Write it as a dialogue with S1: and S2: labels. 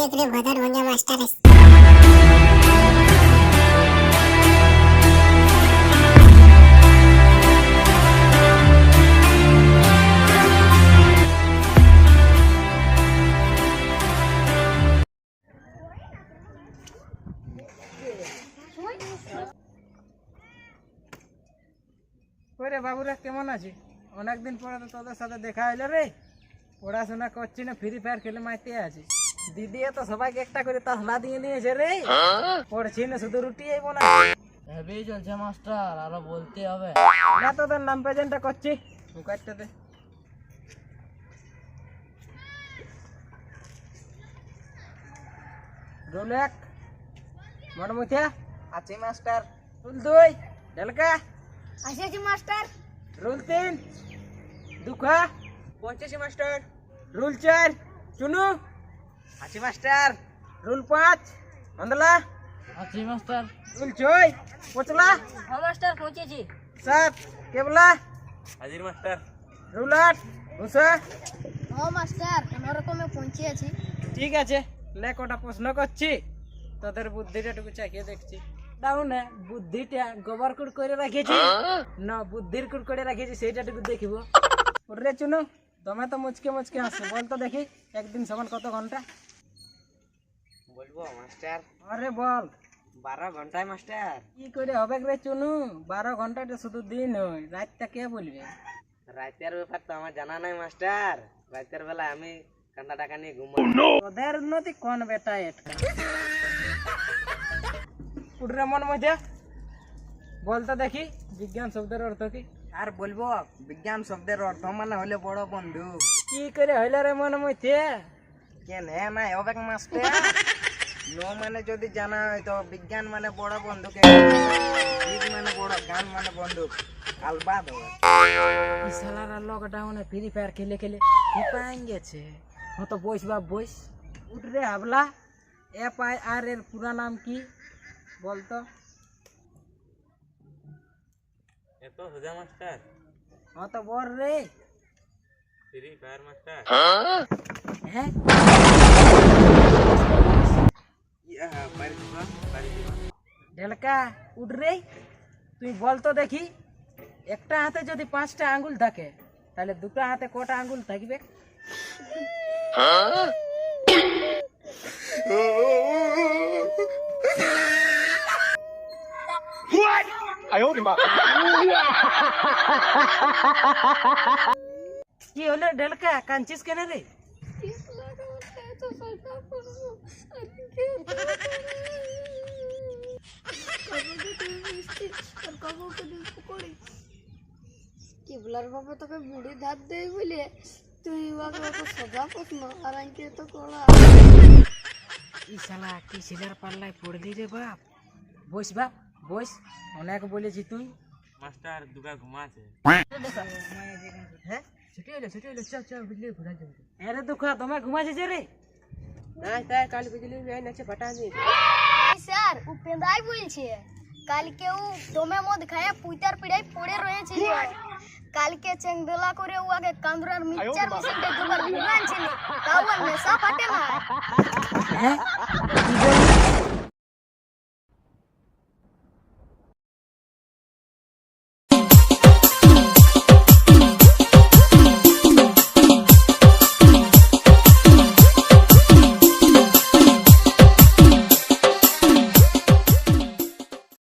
S1: দেখ রে ভদর ভঞ্জা মাস্টার
S2: ওরে বাবুরা, কেমন আছিস অনেকদিন পরে তো তোদের সাথে দেখা হইল রে। পড়াশোনা করছি না ফ্রি ফায়ার খেলে মাইতে আছি। দিদি তো সবাইকে একটা করে তাসলা দিয়ে নিয়েছে রে। পড়ছি না শুধু রুটি আইব না
S3: হেভি চলছে মাস্টার আরও বলতে হবে।
S2: না তোদের নাম প্রেজেন্টটা করছি। কাটতে দে। রোল এক মনমুথিয়া আছি মাস্টার। রুল দুই ঢেলকা
S1: আসেছি মাস্টার।
S2: রুল তিন দুখা। পঞ্চাশি মাস্টার। রুল চার চুনু। আশি মাস্টার রুল পাঁচ অন্দলা
S3: আছি মাস্টার।
S2: রুল ছয় পচলা।
S1: হ্যাঁ মাস্টার পৌঁছেছি।
S2: সাত কেবলা।
S3: হাজির মাস্টার।
S2: রুল আট উষা
S1: হ্যাঁ মাস্টার কোনো রকমে পৌঁছেছি।
S2: ঠিক আছে লে কটা প্রশ্ন করছি। তোদের বুদ্ধিটা টুকু চাকিয়ে দেখছি। ডাউনে বুদ্ধিটা গোবর কুট করে রাখেছি না বুদ্ধির কুট করে রাখেছি সেইটা টুকু দেখিব। রে চুনু। তুমি তো মুচকে মুচকে হাসছো। বল তো দেখি একদিন সমান কত ঘণ্টা?
S3: বলব মাস্টার।
S2: আরে বল।
S3: বারো ঘন্টায় মাস্টার।
S2: কি করে হবে রে চুনু? বারো ঘন্টাটা শুধু দিন হয়। রাতটা কে বলবে?
S3: রাতের ব্যাপার তো আমার জানা নাই মাস্টার। রাতের বেলা আমি কান্না টাকা নিয়ে ঘুমো
S2: তোদের উন্নতি কোন বেটা এটা? উঠরে মন মজা? বল তো দেখি বিজ্ঞান শব্দের অর্থ কি?
S3: আর বলব বিজ্ঞান শব্দের অর্থ মানে হলে বড় বন্ধু।
S2: কি করে হইল রে মনে মধ্যে
S3: কেন হ্যাঁ নাই হবে মাস্টার নো মানে যদি জানা হয় তো বিজ্ঞান মানে বড় বন্ধুকে মানে বড় গান মানে বন্ধু। আলবাদ হবে
S2: সালারা লকডাউনে ফ্রি ফায়ার খেলে খেলে হিপাইন গেছে। ও তো বইস বা বইস। উঠ রে হাবলা। এফ আই আর এর পুরা নাম কি? বলতো।
S3: এত সোজা মাস্টার
S2: ও তো বল রে
S3: ফ্রি ফায়ার মাস্টার
S2: হ্যাঁ
S3: ইয়া পারি দিবা পারি দিবা
S2: ঢেলকা উঠ রে তুই বল তো দেখি একটা হাতে যদি পাঁচটা আঙ্গুল থাকে তাহলে দুটো হাতে কটা আঙ্গুল থাকবে কি হলো ঢেলকা কাঁদছিস কেন রে?
S1: কেবলার বাবা তোকে মুড়ি ধার দেই বলে তুই ওকে ওকে প্রশ্ন আর আঙ্কে তো করা
S2: ই শালা কি সিলার পাল্লায় পড়লি রে বাপ? বস বাপ বস অনেক বলেছি তুই।
S3: মাস্টার দুগা ঘুমাছে
S2: হ্যাঁ? ছুটি হলো ছুটি হলো চল চল বুঝলি ঘুরা যাবে আরে দুঃখা তোমার ঘুমাছে যে রে?
S3: নাই তাই কাল বিজলি নাই নাচে পাটা দিয়ে
S1: স্যার উপেন্দ্রাই বলছে। কালকে ও দমে মদ খায় পুইতার পিড়াই পড়ে রয়েছিল কালকে চেংদোলা করে ও আগে কামরার মিক্সচার মেশিনটা দুবার ঘুমানছিল তাও নেশা ফাটে না।
S2: হ্যাঁ?